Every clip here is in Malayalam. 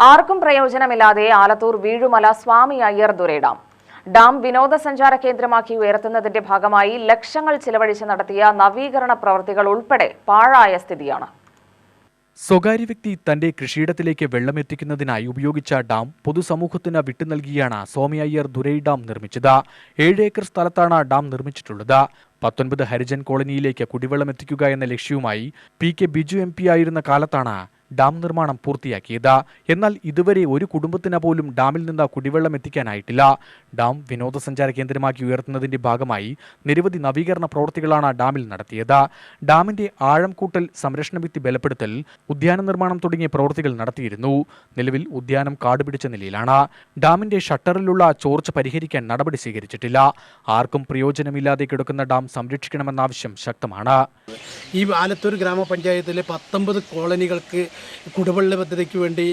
ആർക്കും പ്രയോജനമില്ലാതെ ആലത്തൂർ വീഴുമല സ്വാമി അയ്യർ ദുരൈ ഡാം ഡാം വിനോദസഞ്ചാര കേന്ദ്രമാക്കി ഉയർത്തുന്നതിന്റെ ഭാഗമായി ലക്ഷങ്ങൾ ചിലവഴിച്ച് നടത്തിയ നവീകരണ പ്രവൃത്തികൾ ഉൾപ്പെടെ പാഴായ സ്ഥിതിയാണ്. സ്വകാര്യ വ്യക്തി തന്റെ കൃഷിയിടത്തിലേക്ക് വെള്ളമെത്തിക്കുന്നതിനായി ഉപയോഗിച്ച ഡാം പൊതുസമൂഹത്തിന് വിട്ടു നൽകിയാണ് സ്വാമി അയ്യർ ദുരൈ ഡാം നിർമ്മിച്ചത്. ഏഴ് ഏക്കർ സ്ഥലത്താണ് ഡാം നിർമ്മിച്ചിട്ടുള്ളത്. പത്തൊൻപത് ഹരിജൻ കോളനിയിലേക്ക് കുടിവെള്ളം എത്തിക്കുക എന്ന ലക്ഷ്യവുമായി P K Biju M P ആയിരുന്ന കാലത്താണ് ഡാം നിർമ്മാണം പൂർത്തിയാക്കിയത്. എന്നാൽ ഇതുവരെ ഒരു കുടുംബത്തിന് പോലും ഡാമിൽ നിന്ന് കുടിവെള്ളം എത്തിക്കാനായിട്ടില്ല. ഡാം വിനോദസഞ്ചാര കേന്ദ്രമാക്കി ഉയർത്തുന്നതിന്റെ ഭാഗമായി നിരവധി നവീകരണ പ്രവൃത്തികളാണ് ഡാമിൽ നടത്തിയത്. ഡാമിന്റെ ആഴം കൂട്ടൽ സംരക്ഷണ ഭിത്തി ബലപ്പെടുത്തൽ ഉദ്യാന നിർമ്മാണം തുടങ്ങിയ പ്രവൃത്തികൾ നടത്തിയിരുന്നു. നിലവിൽ ഉദ്യാനം കാടുപിടിച്ച നിലയിലാണ്. ഡാമിന്റെ ഷട്ടറിലുള്ള ചോർച്ച പരിഹരിക്കാൻ നടപടി സ്വീകരിച്ചിട്ടില്ല. ആർക്കും പ്രയോജനമില്ലാതെ കിടക്കുന്ന ഡാം സംരക്ഷിക്കണമെന്ന ആവശ്യം ശക്തമാണ്. ഈ ആലത്തൂർ ഗ്രാമപഞ്ചായത്തിലെ പത്തൊമ്പത് കോളനികൾക്ക് കുടിവെള്ള പദ്ധതിക്ക് വേണ്ടി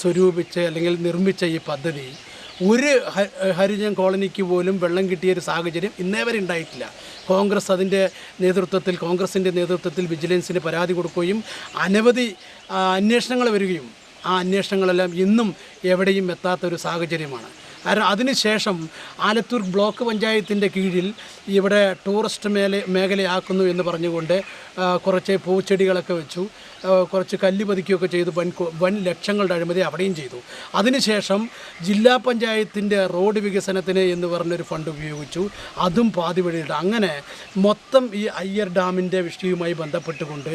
സ്വരൂപിച്ച് അല്ലെങ്കിൽ നിർമ്മിച്ച ഈ പദ്ധതി ഒരു ഹരിജൻ കോളനിക്ക് പോലും വെള്ളം കിട്ടിയ ഒരു സാഹചര്യം ഇന്നേ വരെ ഉണ്ടായിട്ടില്ല. കോൺഗ്രസ് അതിന്റെ നേതൃത്വത്തിൽ കോൺഗ്രസിന്റെ നേതൃത്വത്തിൽ വിജിലൻസിന് പരാതി കൊടുക്കുകയും അനവധി അന്വേഷണങ്ങൾ വരികയും ആ അന്വേഷണങ്ങളെല്ലാം ഇന്നും എവിടെയും എത്താത്ത ഒരു സാഹചര്യമാണ്. കാരണം അതിനുശേഷം ആലത്തൂർ ബ്ലോക്ക് പഞ്ചായത്തിന്റെ കീഴിൽ ഇവിടെ ടൂറിസ്റ്റ് മേല മേഖലയാക്കുന്നു എന്ന് പറഞ്ഞുകൊണ്ട് കുറച്ച് പൂച്ചെടികളൊക്കെ വെച്ചു. കുറച്ച് കല്ല് പതിക്കുകയൊക്കെ ചെയ്തു. വൻ വൻ ലക്ഷങ്ങളുടെ അഴിമതി അവിടെയും ചെയ്തു. അതിനുശേഷം ജില്ലാ പഞ്ചായത്തിന്റെ റോഡ് വികസനത്തിന് എന്ന് പറഞ്ഞൊരു ഫണ്ട് ഉപയോഗിച്ചു. അതും പാതി വഴിയിട്ട് അങ്ങനെ മൊത്തം ഈ അയ്യർ ഡാമിന്റെ വിഷയവുമായി ബന്ധപ്പെട്ടുകൊണ്ട്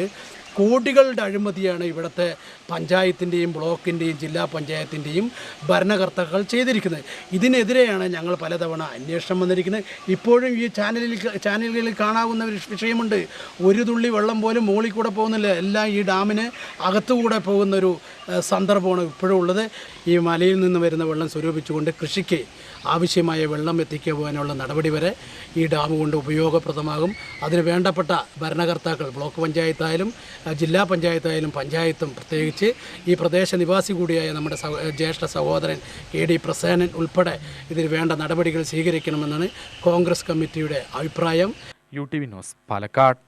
കോടികളുടെ അഴിമതിയാണ് ഇവിടുത്തെ പഞ്ചായത്തിന്റെയും ബ്ലോക്കിന്റെയും ജില്ലാ പഞ്ചായത്തിന്റെയും ഭരണകർത്താക്കൾ ചെയ്തിരിക്കുന്നത്. ഇതിനെതിരെയാണ് ഞങ്ങൾ പലതവണ അന്വേഷണം വന്നിരിക്കുന്നത്. ഇപ്പോഴും ഈ ചാനലിൽ ചാനലുകളിൽ കാണാവുന്ന ഒരു വിഷയമുണ്ട്. ഒരു തുള്ളി വെള്ളം പോലും മുകളിൽ കൂടെ പോകുന്നില്ല. എല്ലാം ഈ ഡാമിന് അകത്തുകൂടെ പോകുന്ന ഒരു സന്ദർഭമാണ് ഇപ്പോഴും ഉള്ളത്. ഈ മലയിൽ നിന്ന് വരുന്ന വെള്ളം സ്വരൂപിച്ചുകൊണ്ട് കൃഷിക്ക് ആവശ്യമായ വെള്ളം എത്തിക്കുക പോകാനുള്ള നടപടി വരെ ഈ ഡാം കൊണ്ട് ഉപയോഗപ്രദമാകും. അതിന് വേണ്ടപ്പെട്ട ഭരണകർത്താക്കൾ ബ്ലോക്ക് പഞ്ചായത്തായാലും ജില്ലാ പഞ്ചായത്തായാലും പഞ്ചായത്തും പ്രത്യേകിച്ച് ഈ പ്രദേശ നിവാസി കൂടിയായ നമ്മുടെ സഹ- ജ്യേഷ്ഠ സഹോദരൻ എ ഡി പ്രസേനൻ ഉൾപ്പെടെ ഇതിന് വേണ്ട നടപടികൾ സ്വീകരിക്കണമെന്നാണ് കോൺഗ്രസ് കമ്മിറ്റിയുടെ അഭിപ്രായം. U T V news Palakkad.